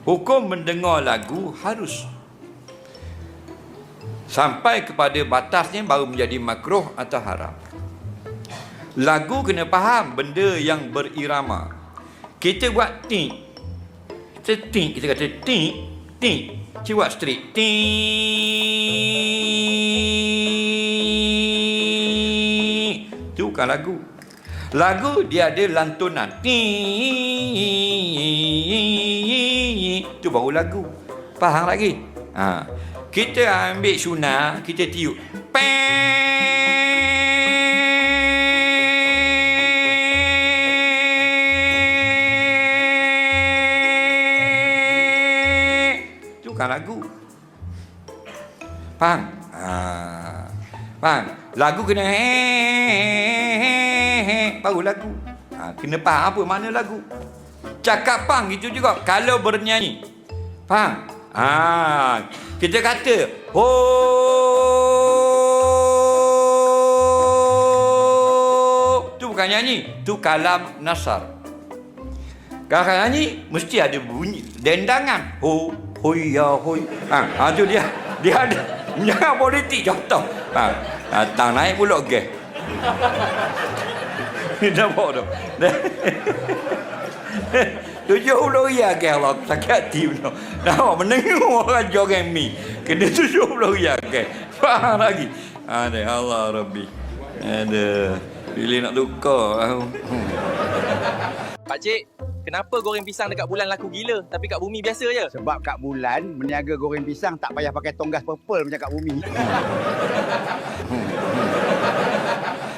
Hukum mendengar lagu harus sampai kepada batasnya baru menjadi makruh atau haram. Lagu kena faham benda yang berirama. Kita buat tik. Kita tik, kita kata tik, tik. Kita buat straight. Tik. Itu bukan lagu. Lagu dia ada lantunan. Tik. Itu baru lagu. Faham lagi? Ha. Kita ambil sunah, kita tiup. Itu bukan lagu. Faham? Ha. Faham? Lagu kena baru lagu. Ha. Kena faham apa mana lagu. Cakap pang gitu juga kalau bernyanyi. Faham? Ha. Kita kata, "Oh." Tu bukan nyanyi, tu kalam nasar. Kalau nyanyi mesti ada bunyi dendangan. Ho, hoya, hoy. Ha, ha tu dia. Dia ada jangan politik contoh. Ha, datang naik pula gas. Dah bawa tu. Tujuh puluh ria ke Allah sakit hati benar. Nampak menengok orang joget mi. Kena tujuh puluh ria ke. Faham lagi. Ada Allah Rabbi. Ada. Bila nak tukar. Pakcik, kenapa goreng pisang dekat bulan laku gila tapi kat bumi biasa je? Sebab kat bulan meniaga goreng pisang tak payah pakai tonggas purple macam kat bumi.